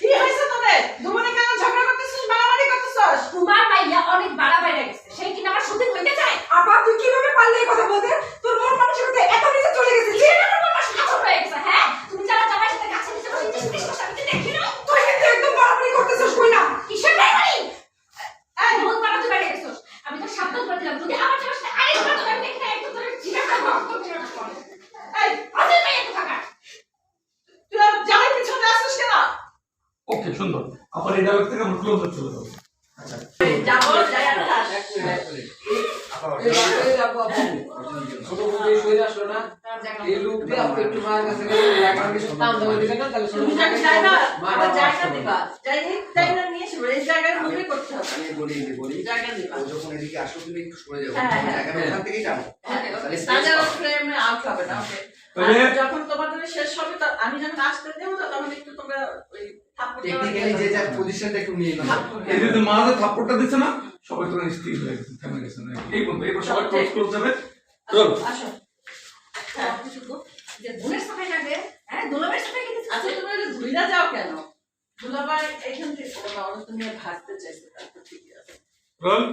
কি হয়েছে তোদের? দুমনে কেন ঝগড়া করতেছিস? মারামারি করতেছিস? তোমার মাইয়া অনেক বাড়াবাড়ি গেছে। সেই কিনা আমার সত্যি হইতে চায় আপা তুই কীভাবে পারলি এই কথা বলতে? তোর মন মানসিকতা এত নিচে চলে গেছে যে আমার বাবার সাথে হয়ে গেছে? হ্যাঁ? তুমি যারা জামাই সাথে কাছে নিতে বসে আমি তো দেখি না তুই কিন্তু একদম মারামারি করতেছিস কই না? কিসের বাড়াবাড়ি এই। বহুত বাড়া তুই বেড়ে গেছিস। আমি তো সাবধান করে দিলাম। যদি আমার জামাই সাথে আরেকবার তোকে আমি দেখি না একটু তোর জিজ্ঞাসা করব এই আজের মাইয়া তো থাকা তুই আর জামাই পিছনে আসছিস কেন ওকে সুন্দর আবার এই ডায়লগ থেকে আমরা ক্লোজ চলে যাব আচ্ছা যাব যাই আর খাস ছোট বন্ধু এই আসলো না এই লোক দিয়ে আপনি একটু মায়ের কাছে গেলে এখন কিছু টান দেওয়া দিবেন না তাহলে ছোট তুমি বন্ধু যাকে যাই না মা আবার বাবা জায়গা দিবা যাই যাই না নিয়ে এসে এই জায়গায় করতে হবে আমি বলি যে বলি জায়গা দিবা যখন এদিকে আসো তুমি একটু সরে যাও। ওখান থেকেই টানো তাহলে তাহলে ফ্রেমে আউট হবে না ওকে তাহলে- যখন তোমাদের শেষ হবে আমি যখন আসতে দেবো তখন একটু তোমরা ওই থাপ্পড় দেওয়ার টেকনিক্যালি যে যার পজিশনটা একটু নিয়ে নিও। থাপ্পড় এই যে মা যে থাপ্পড়টা দিচ্ছে না সবাই তো স্থির হয়ে গেছে থেমে গেছে না এই পর্যন্ত এবার সবাই ক্লোজ ক্লোজ যাবে চল। আসো। হ্যাঁ যে বোনের সাথে লাগে হ্যাঁ দুলাবের সাথে কিন্তু আচ্ছা তুমি ঘুরে যাও কেন? দুলাভাই এখান থেকে তুমি ভাগতে চাইছো তারপর ঠিকই আছে। রোল।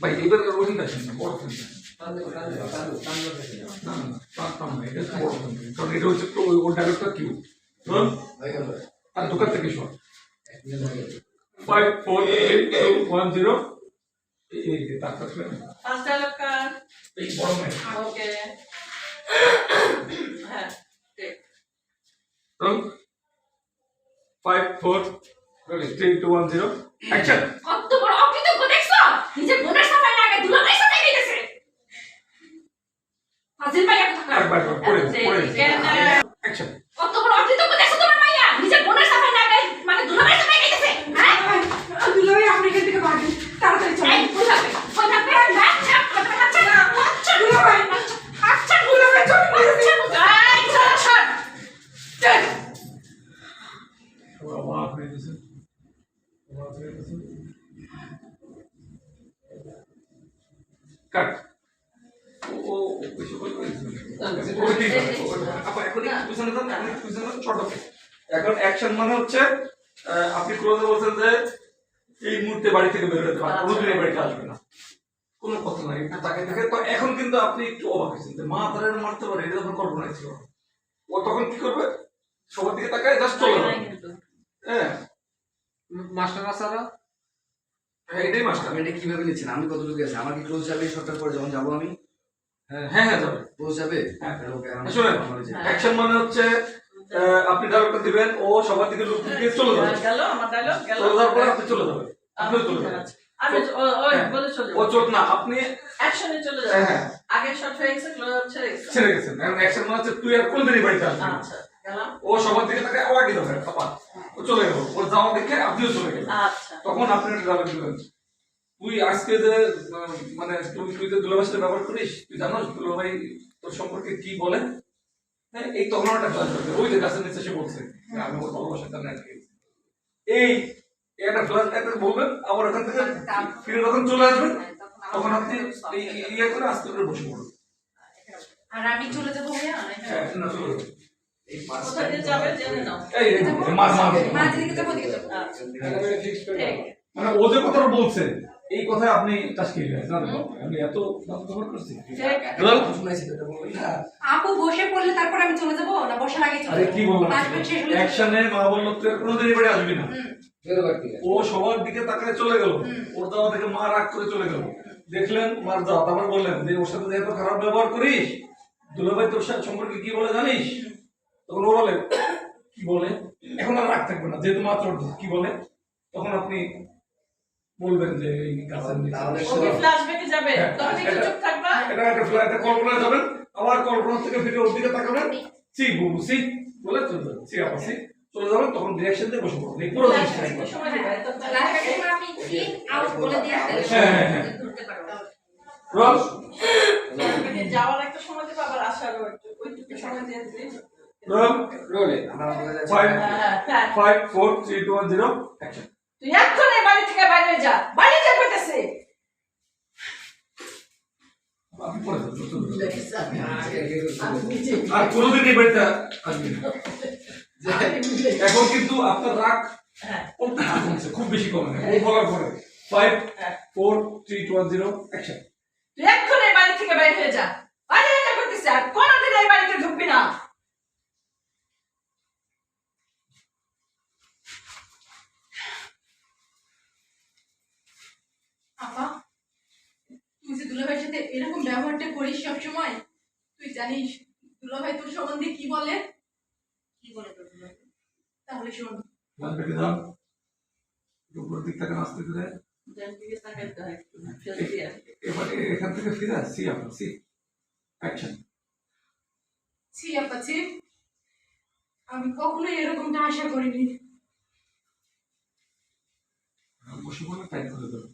ভাই এবার রোহিত আসেন না বড় ফ্যান তার কারণ এটা হচ্ছে তো ওর ডায়লগটা কিউ আর দোকান থেকে গেল five four eight two one zero তার five four three two one zero action কত বড় অকৃতজ্ঞ, দেখছ? নিজের বোনের সাথে লাগে দুলাবের সাথে গেছে ফাজিল মাইয়া একবার করে করে অ্যাকশন কত বড় অকৃতজ্ঞ দেখছ তোমার মাইয়া নিজের বোনের সাথে লাগে মানে দুলাবের সাথে গেছে হ্যাঁ? দুলাভাই আপনি এখান থেকে তাড়াতাড়ি এই আচ্ছা আচ্ছা আচ্ছা দুলাভাই আচ্ছা দুলাভাই চলে আচ্ছা এই কাট। এখন অ্যাকশন মানে হচ্ছে আপনি ক্লোজে বলছেন যে এই মুহূর্তে বাড়ি থেকে বের হতে পারবেন কোনোদিন এই বাড়িতে আসবে না কোনো কথা নাই তাকে থাকে তো এখন কিন্তু আপনি একটু অবাক হয়েছেন যে মা তারা মারতে পারে এটা তখন কল্পনায় ছিল ও তখন কি করবে সবার দিকে তাকায় জাস্ট চলে হ্যাঁ মাস্টার আসারা হ্যাঁ, এটাই মাস্টার। আমি এটা কীভাবে নিচ্ছেন আমি কতটুকু আছে আমার কি ক্লোজ যাবে সরকার পরে? যখন যাব আমি? হ্যাঁ হ্যাঁ হ্যাঁ যাবে। ক্লোজ যাবে? হ্যাঁ। তাহলে ওকে এখন শুনেন অ্যাকশন মানে হচ্ছে আপনি ডায়লগটা দিবেন ও সবার দিকে লুক চলে যাবে। গেল আমার ডায়লগ গেল। চলে যাওয়ার পরে আপনি চলে যাবেন। চলে আমি ওই হ্যাঁ। বলে চলে ও চোখ না আপনি অ্যাকশনে চলে হ্যাঁ, হ্যাঁ। আগে শট হয়ে গেছে ক্লোজ ছেড়ে ছেড়ে গেছেন এখন অ্যাকশন মানে হচ্ছে তুই আর আসবি। আচ্ছা ও সবার দিকে ও আগে যাবে ও চলে গেল। ও যাওয়া দেখে আপনিও চলে গেলেন। আচ্ছা। তখন আপনি একটা ডায়লগ দিবেন তুই আজকে যে মানে তুই তুই যে দুলাভাইয়ের সাথে ব্যবহার করিস তুই জানোস দুলাভাই তোর সম্পর্কে কি বলে? হ্যাঁ এই তখন একটা ক্লাস করবে ওই যে গাছের নিচে সে বলছে আমি ওর ভালোবাসার জন্য আর এই এই একটা একটা বলবেন? আবার ওখান থেকে ফিরে যখন চলে আসবেন তখন আপনি ইয়ে করে আস্তে করে বসে পড়বেন আর আমি চলে যাব ভাইয়া? হ্যাঁ না চলে যাবে। মানে ও যে কথাটা বলছে এই কথায় আপনি গেছেন আমি এত ব্যবহার করছি। বলবি আপু বসে পড়লে তারপর আমি চলে যাব? না বসার আগে চলে আরে কি বললাম হলে অ্যাকশনে মা বলল তুই আর কোনোদিন এবারে আসবি না। ও সবার দিকে তাকায় চলে গেল। ওর দাওয়া থেকে মা রাগ করে চলে গেল। দেখলেন মার যাও তারপর বললেন যে ওর সাথে এত খারাপ ব্যবহার করিস দুলাভাই তোর সাথে সম্পর্কে কি বলে জানিস? তখন ও বলে কি বলে? এখন আর রাগ থাকবে না যেহেতু মা মাত্র কি বলে? তখন আপনি বলবেন যে এই গাছের নিচে। তাহলে যাবে হ্যাঁ, তখন একটু চুপ থাকবা এটা একটা ফ্ল্যাট একটা যাবেন। আবার কল্পনা থেকে ফিরে ওর দিকে তাকাবেন। সি বুবু সি বলে চলে যাবেন। সি আপা সি চলে যাবেন তখন রিয়াকশন দিয়ে বসে পড়বেন। পুরো হ্যাঁ, হ্যাঁ, হ্যাঁ। ফ্ল্যাশব্যাকে যাওয়ার একটা সময় দিবে আবার আসার ওইটুকু সময় দিয়ে দিলে। রোল রোলে। আমার. হ্যাঁ হ্যাঁ। হ্যাঁ five four three two one zero action তুই এক্ষুনি বাড়ি থেকে বাইরে যা। বাইরে যা আমি নিজে আর কোনোদিন এই বাড়িতে এখন কিন্তু আপনার রাগ হ্যাঁ। খুব বেশি কমে না ও বলার পরে। Five four three two one zero action তুই এক্ষুনি এই বাড়ি থেকে হয়ে যা। হয়ে যা করতেছি আর কোনোদিন এই বাড়িতে ঢুকবি না আপা তুই যে দুলাভাইয়ের সাথে এরকম ব্যবহারটা করিস সবসময়? তুই জানিস দুলাভাই তোর সম্বন্ধে কি বলে? কি বলে তোর তাহলে শোন। হয় এখান থেকে ফিরে আসছি আপনার সি। অ্যাকশন ছি আপা ছি আমি কখনোই এরকমটা আশা করিনি। বসে বলে টাইপ করে দেবো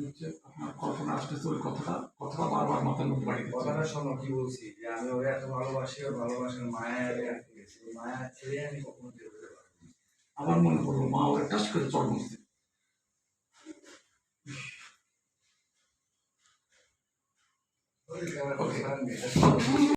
হচ্ছে আপনার কল্পনা আসতেছে ওই কথাটা কথাটা বারবার মাথার মধ্যে বাড়ি কথাটা শোনো কি বলছি? যে আমি এত ভালোবাসি ওর ভালোবাসার মায়া গেছি মায়া ছেড়ে আমি কখনো বের হতে পারব আমার মনে পড়ল মা ওরা টাচ করে চড় ক্যামেরা